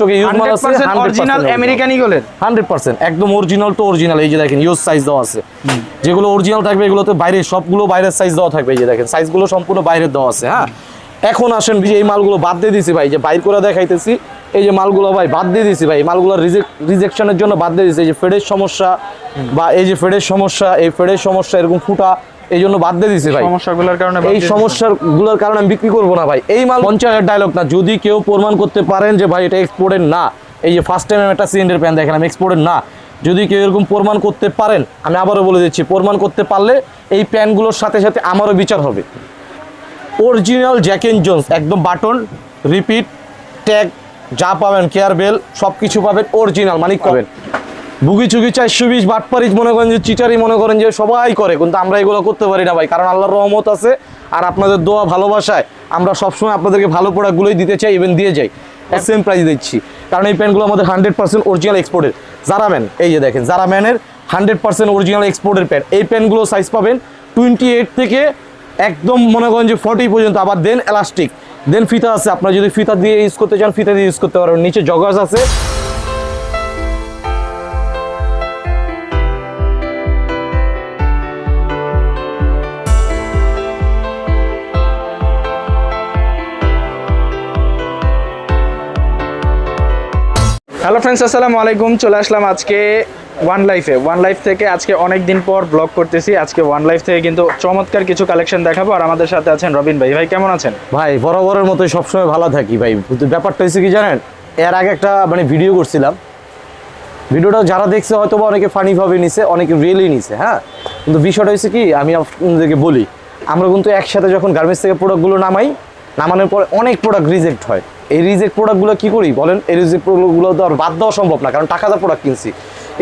স্টকে ইউজ মাল আছে 100% অরিজিনাল আমেরিকান ইগলের হান্ড্রেড পার্সেন্ট একদম অরিজিনাল তো অরিজিনাল এই যে দেখেন ইউজ সাইজ দেওয়া আছে। যেগুলো অরিজিনাল থাকবে এগুলোতে বাইরে সবগুলো বাইরের সাইজ দেওয়া থাকবে এই যে দেখেন সাইজগুলো সম্পূর্ণ বাইরের দেওয়া আছে হ্যাঁ? এখন আসেন এই মালগুলো বাদ দিয়ে দিছি ভাই যে বাইর করে দেখাইতেছি এই যে মালগুলো ভাই বাদ দিয়ে দিছি ভাই মালগুলো রিজেকশনের জন্য বাদ দিয়ে দিছি। এই যে ফেডের সমস্যা বা এই যে ফেডের সমস্যা এই ফেডের সমস্যা এরকম ফুটা এই জন্য বাদ দিয়ে দিছি ভাই। সমস্যাগুলোর কারণে এই সমস্যাগুলোর কারণে আমি বিক্রি করব না ভাই। এই মাল হাজার ডায়লগ না যদি কেউ প্রমাণ করতে পারেন যে ভাই এটা এক্সপোর্টের না এই যে ফার্স্ট টাইম একটা সিলিন্ডার প্যান দেখেন আমি এক্সপোর্টের না যদি কেউ এরকম প্রমাণ করতে পারেন আমি আবারও বলে দিচ্ছি প্রমাণ করতে পারলে এই প্যানগুলোর সাথে সাথে আমারও বিচার হবে। অরিজিনাল জ্যাকেন জোন্স একদম বাটন রিপিট ট্যাগ যা পাবেন কেয়ার বেল সব কিছু পাবেন অরিজিনাল মানিক পাবেন। বুগি চুগি চারশো বিশ বাটপারিজ মনে করেন যে চিটারি মনে করেন যে সবাই করে কিন্তু আমরা এগুলো করতে পারি না ভাই কারণ আল্লাহর রহমত আছে আর আপনাদের দোয়া ভালোবাসায় আমরা সবসময় আপনাদেরকে ভালো প্রোডাক্টগুলোই দিতে চাই ইভেন দিয়ে যাই। সেম প্রাইস দিচ্ছি। কারণ এই প্যান্টগুলো আমাদের হান্ড্রেড পার্সেন্ট অরিজিনাল এক্সপোর্টের যারা ম্যান এই যে দেখেন যারা ম্যানের হান্ড্রেড পার্সেন্ট অরিজিনাল এক্সপোর্টের প্যান্ট এই প্যান্টগুলো সাইজ পাবেন টোয়েন্টি এইট থেকে একদম মনে করেন যে ফর্টি পর্যন্ত আবার দেন এলাস্টিক দেন ফিতা আছে, আপনারা যদি ফিতা দিয়ে ইউজ করতে চান, ফিতা দিয়ে ইউজ করতে পারবেন নিচে জগার্স আছে। হ্যালো ফ্রেন্ডস আসসালামু আলাইকুম। চলে আসলাম আজকে ওয়ান লাইফে ওয়ান লাইফ থেকে আজকে অনেক দিন পর ব্লগ করতেছি। আজকে ওয়ান লাইফ থেকে কিন্তু চমৎকার কিছু কালেকশন দেখাবো। আর আমাদের সাথে আছেন রবিন ভাই। ভাই, কেমন আছেন? ভাই, বরাবরের মতোই সবসময় ভালো থাকি ভাই। ব্যাপারটা হয়েছে কি জানেন? এর আগে একটা মানে ভিডিও করছিলাম। ভিডিওটা যারা দেখছে হয়তো বা অনেকে ফানিভাবে নিছে, অনেকে রিয়েলি নিছে হ্যাঁ? কিন্তু বিষয়টা হয়েছে কি, আমি আপনাদেরকে বলি, আমরা কিন্তু একসাথে যখন গার্মেন্টস থেকে প্রোডাক্টগুলো নামাই, নামানোর পর অনেক প্রোডাক্ট রিজেক্ট হয়। এই রিজেক্ট প্রোডাক্টগুলো কী করি বলেন? এই রিজেক্ট প্রোডাক্টগুলো তো আর বাদ দেওয়া সম্ভব না, কারণ টাকা দিয়ে প্রোডাক্ট কিনছি।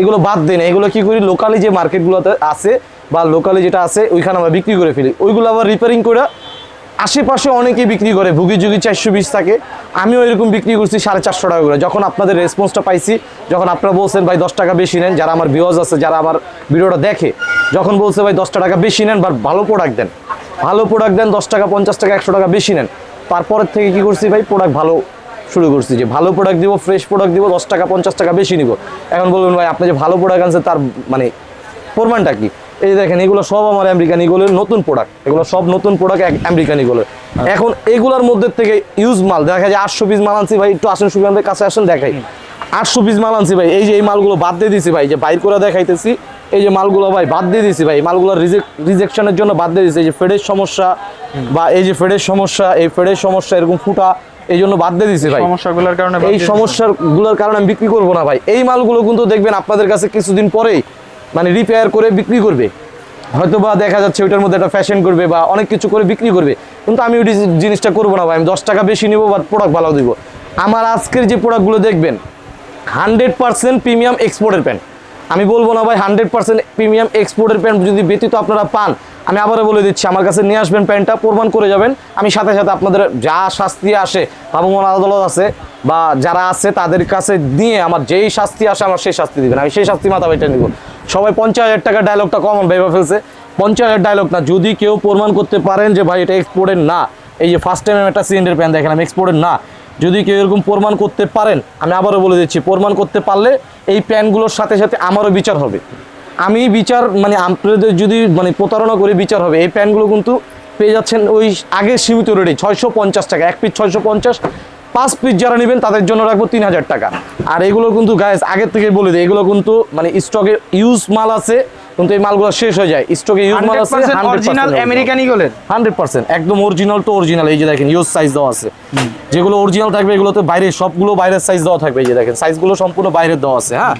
এগুলো বাদ দেয় না এগুলো কী করি? লোকালি যে মার্কেটগুলোতে আছে বা লোকালি যেটা আছে, ওইখানে আমরা বিক্রি করে ফেলি। ওইগুলো আবার রিপেয়ারিং করে আশেপাশে অনেকেই বিক্রি করে। ভুগি যুগি চারশো বিশ থাকে। আমিও এরকম বিক্রি করছি সাড়ে চারশো টাকা করে। যখন আপনাদের রেসপন্সটা পাইছি, যখন আপনারা বলছেন, ভাই, দশ টাকা বেশি নেন। যারা আমার ভিউজ আছে, যারা আমার ভিডিওটা দেখে, যখন বলছে, ভাই দশটা টাকা বেশি নেন বা ভালো প্রোডাক্ট দেন। ভালো প্রোডাক্ট দেন, দশ টাকা, পঞ্চাশ টাকা, একশো টাকা বেশি নেন। তারপরের থেকে কি করছি, ভাই প্রোডাক্ট ভালো শুরু করছি যে ভালো প্রোডাক্ট দিব ফ্রেশ প্রোডাক্ট দিব দশ টাকা পঞ্চাশ টাকা বেশি নিব। এখন বলবেন ভাই আপনি যে ভালো প্রোডাক্ট আনছেন তার মানে প্রমাণটা কি? এই দেখেন এগুলো সব আমার আমেরিকান ইগলের নতুন প্রোডাক্ট এগুলো সব নতুন প্রোডাক্ট আমেরিকান ইগলের এখন এগুলোর মধ্যে থেকে ইউজ মাল দেখা যায় আটশো পিস মাল আনছি ভাই একটু আসেন সুবিধান ভাই কাছে আসেন দেখাই। আটশো পিস মাল আনছি ভাই এই যে এই মালগুলো বাদ দিয়ে দিছি ভাই যে বাইর করে দেখাইতেছি এই যে মালগুলো ভাই বাদ দিয়ে দিছি ভাই মালগুলো রিজেকশনের জন্য বাদ দিয়ে দিছি। এই যে ফেডের সমস্যা বা এই যে ফেডের সমস্যা এই ফেডের সমস্যা এরকম ফুটা এই জন্য বাদ দিয়ে দিছি ভাই। সমস্যাগুলোর কারণে এই দিয়ে দিয়েছেন। সমস্যারগুলোর কারণে আমি বিক্রি করব না ভাই। এই মালগুলো কিন্তু দেখবেন আপনাদের কাছে কিছুদিন পরেই মানে রিপেয়ার করে বিক্রি করবে। হয়তো বা দেখা যাচ্ছে ওইটার মধ্যে একটা ফ্যাশন করবে বা অনেক কিছু করে বিক্রি করবে। কিন্তু আমি ওই জিনিসটা করব না ভাই। আমি দশ টাকা বেশি নেব বা প্রোডাক্ট ভালো দিব। আমার আজকের যে প্রোডাক্টগুলো দেখবেন হান্ড্রেড পার্সেন্ট প্রিমিয়াম এক্সপোর্টের প্যান্ট আমি বলব না ভাই হান্ড্রেড পার্সেন্ট প্রিমিয়াম এক্সপোর্টের প্যান্ট যদি ব্যতীত আপনারা পান, আমি আবারও বলে দিচ্ছি, আমার কাছে নিয়ে আসবেন প্যান্টটা প্রমাণ করে যাবেন। আমি সাথে সাথে আপনাদের যা শাস্তি আসে ভ্রাম্যমাণ আদালত আছে, বা যারা আছে তাদের কাছে দিয়ে আমার যেই শাস্তি আসে, আমার সেই শাস্তি দেবেন। আমি সেই শাস্তি মাথা বেটে নিব। সবাই পঞ্চাশ হাজার টাকার ডায়লগটা কমন ভেবে ফেলছে। পঞ্চাশ হাজার ডায়লগ না, যদি কেউ প্রমাণ করতে পারেন যে ভাই এটা এক্সপোর্টের না, এই যে ফার্স্ট টাইম একটা সিলিন্ডার প্যান আমি এক্সপোর্টের না যদি কেউ এরকম প্রমাণ করতে পারেন, আমি আবারও বলে দিচ্ছি, প্রমাণ করতে পারলে এই প্যানগুলোর সাথে সাথে আমারও বিচার হবে। আমি বিচার মানে আপনাদের যদি মানে প্রতারণা করে বিচার হবে, এই প্যানগুলো কিন্তু পেয়ে যাচ্ছেন ওই আগে সীমিত রেটে ছয়শো পঞ্চাশ টাকা, এক পিস ছয়শো পঞ্চাশ, পাঁচ পিস যারা নেবেন তাদের জন্য রাখব তিন হাজার টাকা। আর এগুলো কিন্তু গায়েস আগের থেকে বলে দিই, এগুলো কিন্তু মানে স্টকে ইউজ মাল আছে কিন্তু এই মালগুলো শেষ হয়ে যায়। স্টকে ইউজ মাল আছে 100% অরিজিনাল আমেরিকান ইগলের হান্ড্রেড পার্সেন্ট একদম অরিজিনাল তো অরিজিনাল এই যে দেখেন ইউজ সাইজ দেওয়া আছে। যেগুলো অরিজিনাল থাকবে এগুলোতে বাইরে সবগুলো বাইরের সাইজ দেওয়া থাকবে এই যে দেখেন সাইজগুলো সম্পূর্ণ বাইরের দেওয়া আছে হ্যাঁ?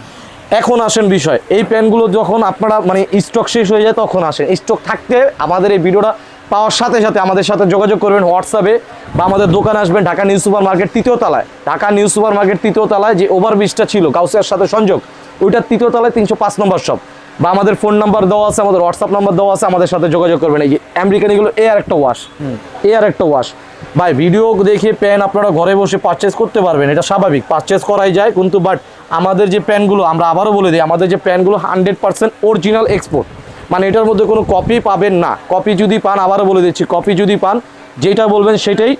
এখন আসেন বিষয় এই প্যান্টগুলো যখন আপনারা মানে স্টক শেষ হয়ে যায় তখন আসেন। স্টক থাকতে আমাদের এই ভিডিওটা পাওয়ার সাথে সাথে আমাদের সাথে যোগাযোগ করবেন হোয়াটসঅ্যাপে বা আমাদের দোকানে আসবেন ঢাকা নিউ সুপার মার্কেট তৃতীয় তলায়। ঢাকা নিউ সুপার মার্কেট তৃতীয় তলায় যে ওভার ব্রিজটা ছিল কাউসিয়ার সাথে সংযোগ ওইটার তৃতীয় তলায় তিনশো পাঁচ নম্বর শপ বা আমাদের ফোন নাম্বার দেওয়া আছে আমাদের হোয়াটসঅ্যাপ নাম্বার দেওয়া আছে আমাদের সাথে যোগাযোগ করবেন। এই আমেরিকান এগুলো এ আর একটা ওয়াশ এ আর একটা ওয়াশ ভাই ভিডিও দেখে প্যান আপনারা ঘরে বসে পারচেস করতে পারবেন এটা স্বাভাবিক। পারচেস করাই যায় কিন্তু বাট আমাদের যে প্যানগুলো আমরা আবারও বলে দিই আমাদের যে প্যানগুলো হান্ড্রেড পার্সেন্ট অরিজিনাল এক্সপোর্ট মানে এটার মধ্যে কোনো কপি পাবেন না। কপি যদি পান আবারও বলে দিচ্ছি কপি যদি পান যেটা বলবেন সেটাই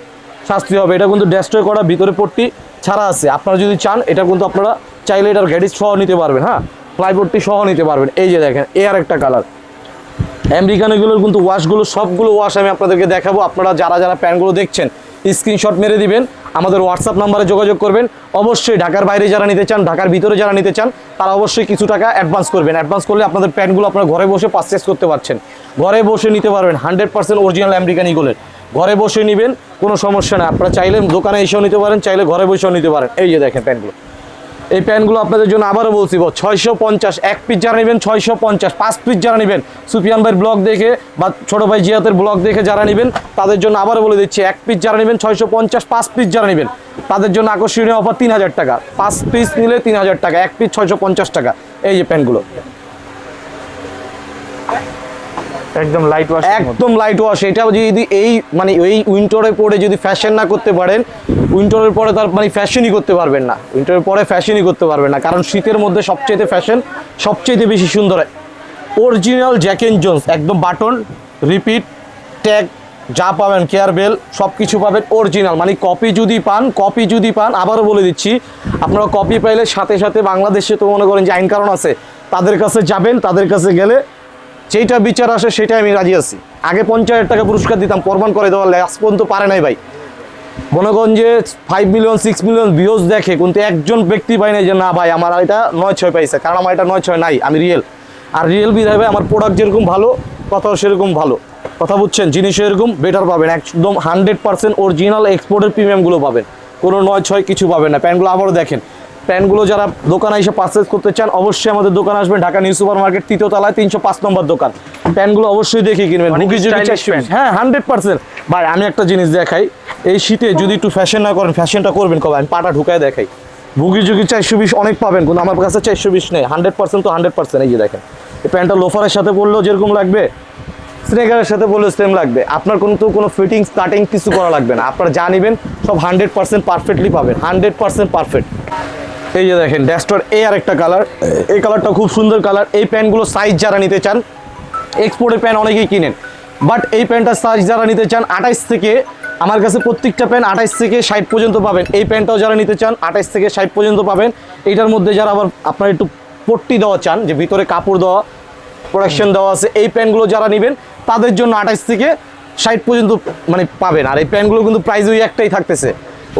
শাস্তি হবে। এটা কিন্তু ডেস্ট্রয় করা ভিতরে পট্টি ছাড়া আছে। আপনারা যদি চান এটা কিন্তু আপনারা চাইলে এটার গ্যাডিস সহ নিতে পারবেন হ্যাঁ? প্লাইবোর্ডটি সহ নিতে পারবেন। এই যে দেখেন এ আর একটা কালার আমেরিকান এগুলোর কিন্তু ওয়াশগুলো সবগুলো ওয়াশ আমি আপনাদেরকে দেখাবো। আপনারা যারা যারা প্যান্টগুলো দেখছেন স্ক্রিনশট মেরে দিবেন, আমাদের হোয়াটসঅ্যাপ নাম্বারে যোগাযোগ করবেন। অবশ্যই ঢাকার বাইরে যারা নিতে চান, ঢাকার ভিতরে যারা নিতে চান, তারা অবশ্যই কিছু টাকা অ্যাডভান্স করবেন। অ্যাডভান্স করলে আপনাদের প্যান্টগুলো আপনারা ঘরে বসে পারচেস করতে পারছেন। ঘরে বসে নিতে পারবেন হান্ড্রেড পার্সেন্ট অরিজিনাল আমেরিকান ইগুলের ঘরে বসে নেবেন, কোনো সমস্যা না আপনারা চাইলে দোকানে এসেও নিতে পারেন, চাইলে ঘরে বসেও নিতে পারেন। এই যে দেখেন প্যান্টগুলো এই প্যান্টগুলো আপনাদের জন্য আবারও বলছি ছয়শো পঞ্চাশ, এক পিস যারা নেবেন ছয়শো পঞ্চাশ, পাঁচ পিস যারা নেবেন। সুফিয়ান ভাইয়ের ব্লগ দেখে বা ছোটো ভাই জিয়াতের ব্লগ দেখে যারা নেবেন, তাদের জন্য আবারও বলে দিচ্ছি, এক পিস যারা নেবেন ছয়শো পঞ্চাশ, পাঁচ পিস যারা নেবেন, তাদের জন্য আকর্ষণীয় অফার তিন হাজার টাকা। পাঁচ পিস নিলে তিন হাজার টাকা, এক পিস ছয়শো পঞ্চাশ টাকা। এই যে প্যান্টগুলো একদম লাইট ওয়াশ একদম লাইট ওয়াশ এটা যদি এই মানে এই উইন্টারে পরে যদি ফ্যাশন না করতে পারেন উইন্টারের পরে তার মানে ফ্যাশনই করতে পারবেন না। উইন্টারের পরে ফ্যাশনই করতে পারবেন না, কারণ শীতের মধ্যে সবচেয়ে ফ্যাশন সবচেয়ে বেশি সুন্দর। অরিজিনাল জ্যাকেন জোন্স একদম বাটন রিপিট ট্যাগ যা পাবেন কেয়ার বেল সব কিছু পাবেন অরিজিনাল মানে কপি যদি পান কপি যদি পান, আবারও বলে দিচ্ছি, আপনারা কপি পাইলে সাথে সাথে বাংলাদেশে তো মনে করেন যে আইন কারণ আছে, তাদের কাছে যাবেন, তাদের কাছে গেলে যেটা বিচার আসে সেটাই আমি রাজি আছি। আগে পঞ্চাশ টাকা পুরস্কার দিতাম প্রমাণ করে দেওয়ার লাস্ট পর্যন্ত পারে নাই ভাই। মনে করেন যে five million six million views দেখে কিন্তু একজন ব্যক্তি পাই নাই যে, না ভাই, আমার এটা নয় ছয় পাইছে, কারণ আমার এটা নয় ছয় নাই, আমি রিয়েল আর রিয়েল বিধায় ভাই, আমার প্রোডাক্ট যেরকম ভালো, কথাও সেরকম ভালো। কথা বুঝছেন? জিনিস এরকম বেটার পাবেন। একদম হান্ড্রেড পার্সেন্ট অরিজিনাল এক্সপোর্টের প্রিমিয়ামগুলো পাবেন। কোনো নয় ছয় কিছু পাবেন না। প্যান্টগুলো আবারও দেখেন। প্যান্টগুলো যারা দোকানে এসে পারচেস করতে চান অবশ্যই আমাদের দোকানে আসবেন ঢাকা নিউ সুপার মার্কেট তৃতীয় তলায় তিনশো পাঁচ নম্বর দোকান। প্যান্টগুলো অবশ্যই দেখে কিনবেন। হ্যাঁ হান্ড্রেড পার্সেন্ট ভাই আমি একটা জিনিস দেখাই এই শীতে যদি একটু ফ্যাশন না করেন ফ্যাশনটা করবেন কবে? আমি পাটা ঢুকায় দেখাই। ভুগি ঝুঁকি চারশো বিশ অনেক পাবেন কিন্তু আমার কাছে চারশো বিশ নেই। হান্ড্রেড পার্সেন্ট তো হান্ড্রেড পার্সেন্ট এই যে দেখেন। এই প্যান্টটা লোফারের সাথে পরলেও যেরকম লাগবে স্নেকারের সাথে পরলেও সেম লাগবে। আপনার কোনো তো কোনো ফিটিংস কাটিং কিছু করা লাগবে না। আপনারা যা নেবেন সব হান্ড্রেড পার্সেন্ট পারফেক্টলি পাবেন। হান্ড্রেড পার্সেন্ট পারফেক্ট এই যে দেখেন ড্যাস্টর এই আর একটা কালার এই কালারটা খুব সুন্দর কালার এই প্যান্টগুলো সাইজ যারা নিতে চান এক্সপোর্টের প্যান্ট অনেকেই কিনেন। বাট এই প্যান্টটার সাইজ যারা নিতে চান, আঠাইশ থেকে, আমার কাছে প্রত্যেকটা প্যান্ট আঠাইশ থেকে ষাট পর্যন্ত পাবেন। এই প্যান্টটাও যারা নিতে চান, আঠাইশ থেকে ষাট পর্যন্ত পাবেন। এইটার মধ্যে যারা আবার আপনার একটু পট্টি দেওয়া চান, যে ভিতরে কাপড় দেওয়া প্রোডাকশন দেওয়া আছে, এই প্যান্টগুলো যারা নেবেন, তাদের জন্য আঠাইশ থেকে ষাট পর্যন্ত মানে পাবেন। আর এই প্যান্টগুলো কিন্তু প্রাইস ওই একটাই থাকতেছে।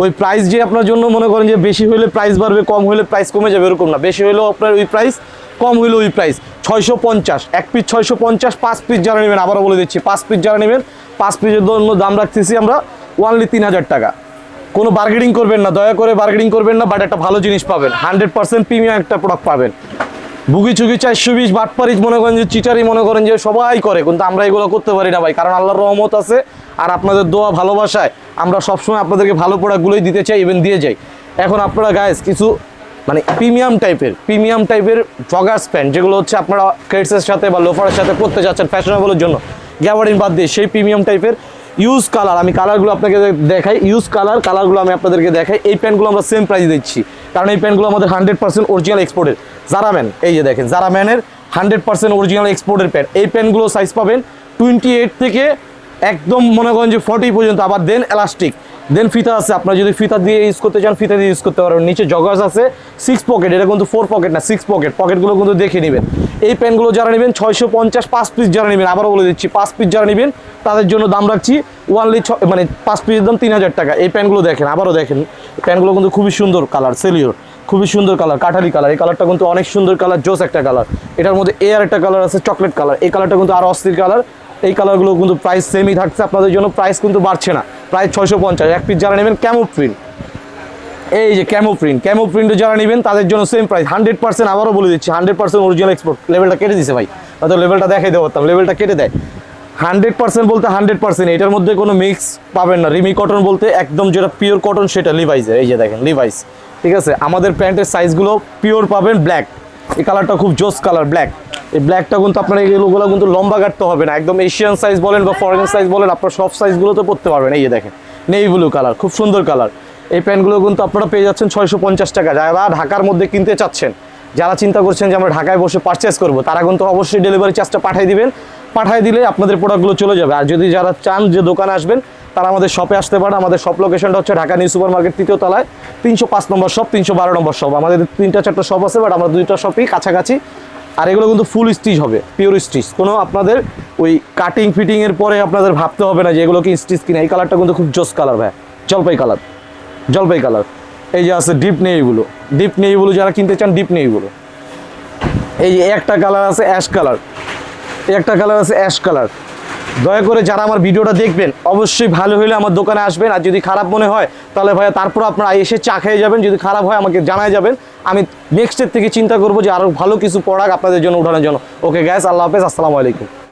ওই প্রাইস যে আপনার জন্য মনে করেন যে বেশি হলে প্রাইস বাড়বে, কম হলে প্রাইস কমে যাবে, এরকম না। বেশি হলেও আপনার ওই প্রাইস কম হইলেও ওই প্রাইস ছয়শো পঞ্চাশ, এক পিস ছয়শো পঞ্চাশ, পাঁচ পিস যারা নেবেন, আবারও বলে দিচ্ছি, পাঁচ পিস যারা নেবেন, পাঁচ পিসের জন্য দাম রাখতেছি আমরা ওয়ানলি তিন হাজার টাকা। কোনো বার্গেনিং করবেন না, দয়া করে বার্গেনিং করবেন না বাট একটা ভালো জিনিস পাবেন। হান্ড্রেড পার্সেন্ট প্রিমিয়াম একটা প্রোডাক্ট পাবেন। বুগি চুগি চারশো বিশ বাটপারিজ মনে করেন যে, চিটারি মনে করেন যে, সবাই করে, কিন্তু আমরা এগুলো করতে পারি না ভাই, কারণ আল্লাহর রহমত আছে আর আপনাদের দোয়া ভালোবাসায় আমরা সবসময় আপনাদেরকে ভালো প্রোডাক্টগুলোই দিতে চাই ইভেন দিয়ে যাই। এখন আপনারা গায়েস কিছু মানে প্রিমিয়াম টাইপের প্রিমিয়াম টাইপের জগার্স প্যান্ট যেগুলো হচ্ছে আপনারা কেটসের সাথে বা লোফারের সাথে পরতে যাচ্ছেন ফ্যাশনেবলের জন্য গ্যাবারিন বাদ দিয়ে সেই প্রিমিয়াম টাইপের ইউজ কালার আমি কালারগুলো আপনাকে দেখাই ইউজ কালার কালারগুলো আমি আপনাদেরকে দেখাই, এই প্যান্টগুলো আমরা সেম প্রাইস দিচ্ছি। কারণ এই প্যান্টগুলো আমাদের হান্ড্রেড পার্সেন্ট অরিজিনাল এক্সপোর্টের জারাম্যান এই যে দেখেন জারাম্যানের হান্ড্রেড পার্সেন্ট অরিজিনাল এক্সপোর্টের প্যান্ট এই প্যান্টগুলো সাইজ পাবেন টোয়েন্টি এইট থেকে একদম মনে করেন যে ফর্টি পর্যন্ত, আবার দেন এলাস্টিক দেন ফিতা আছে, আপনারা যদি ফিতা দিয়ে ইউজ করতে চান, ফিতা দিয়ে ইউজ করতে পারবেন। নিচে জগার্স আছে সিক্স পকেট এটা কিন্তু ফোর পকেট না সিক্স পকেট পকেটগুলো কিন্তু দেখে নেবেন। এই প্যান্টগুলো যারা নেবেন, ছয়শো পঞ্চাশ, পাঁচ পিস যারা নেবেন, আবারও বলে দিচ্ছি, পাঁচ পিস যারা নেবেন, তাদের জন্য দাম রাখছি ওয়ানলি ছ মানে পাঁচ পিসের দাম তিন হাজার টাকা। এই প্যান্টগুলো দেখেন, আবারও দেখেন। প্যান্টগুলো কিন্তু খুবই সুন্দর কালার সেলিওর খুবই সুন্দর কালার কাঠালি কালার এই কালারটা কিন্তু অনেক সুন্দর কালার জোস একটা কালার এটার মধ্যে এ আর একটা কালার আছে চকলেট কালার এই কালারটা কিন্তু আরও অস্থির কালার এই কালারগুলো কিন্তু প্রাইস সেমই থাকছে, আপনাদের জন্য প্রাইস কিন্তু বাড়ছে না। প্রায় ছয়শো পঞ্চাশ। এক পিস যারা নেবেন ক্যামো প্রিন্ট এই যে ক্যামো প্রিন্ট ক্যামো প্রিন্ট যারা নেবেন, তাদের জন্য সেম প্রাইস হান্ড্রেড পার্সেন্ট আবারও বলে দিচ্ছি হান্ড্রেড পার্সেন্ট অরিজিনাল এক্সপোর্ট লেভেলটা কেটে দিছে ভাই। হয়তো লেভেলটা দেখাই দেওয়া পারতাম লেভেলটা কেটে দেয়। হান্ড্রেড পার্সেন্ট বলতে হান্ড্রেড পার্সেন্ট এটার মধ্যে কোনো মিক্স পাবেন না। রিমি কটন বলতে একদম যেটা পিওর কটন সেটা লিভাইসের এই যে দেখেন লিভাইস ঠিক আছে? আমাদের প্যান্টের সাইজগুলো পিওর পাবেন ব্ল্যাক এই কালারটা খুব জোস কালার ব্ল্যাক এই ব্ল্যাকটা কিন্তু আপনার এগুলোগুলো কিন্তু লম্বা কাটতে হবে না। একদম এশিয়ান সাইজ বলেন বা ফরেন সাইজ বলেন, আপনার সব সাইজগুলোতে পড়তে পারবেন। এই দেখেন নেই ব্লু কালার খুব সুন্দর কালার এই প্যান্টগুলো কিন্তু আপনারা পেয়ে যাচ্ছেন ছয়শো পঞ্চাশ টাকা। যারা ঢাকার মধ্যে কিনতে চাচ্ছেন, যারা চিন্তা করছেন যে আমরা ঢাকায় বসে পারচেস করব, তারা কিন্তু অবশ্যই ডেলিভারি চার্জটা পাঠিয়ে দিবেন। পাঠিয়ে দিলে আপনাদের প্রোডাক্টগুলো চলে যাবে। আর যদি যারা চান যে দোকানে আসবেন, তারা আমাদের শপে আসতে পারে আমাদের শপ লোকেশনটা হচ্ছে ঢাকা নিউ সুপার মার্কেট তৃতীয় তলায়। তিনশো পাঁচ নম্বর শপ তিনশো বারো নম্বর শপ আমাদের তিনটা চারটা শপ আছে বাট আমরা দুইটা শপই কাছাকাছি আর এগুলো কিন্তু ফুল স্টিচ হবে পিওর স্টিচ কোনো আপনাদের ওই কাটিং ফিটিংয়ের পরে আপনাদের ভাবতে হবে না যে এগুলো কি স্টিচ কিনা। এই কালারটা কিন্তু খুব জোস কালার ভাই। জলপাই কালার জলপাই কালার এই যে আছে ডিপ নেইগুলো ডিপ নেইগুলো যারা কিনতে চান ডিপ নেইগুলো এই যে একটা কালার আছে অ্যাশ কালার একটা কালার আছে অ্যাশ কালার দয়া করে যারা আমার ভিডিওটা দেখবেন, অবশ্যই ভালো হলে আমার দোকানে আসবেন। আর যদি খারাপ মনে হয়, তাহলে ভাইয়া তারপর আপনারা এসে চা খেয়ে যাবেন। যদি খারাপ হয়, আমাকে জানায় যাবেন। আমি নেক্সটের থেকে চিন্তা করব যে আরও ভালো কিছু প্রোডাক্ট আপনাদের জন্য, উঠানোর জন্য। ওকে গ্যাস আল্লাহ হাফেজ, আসসালামু আলাইকুম।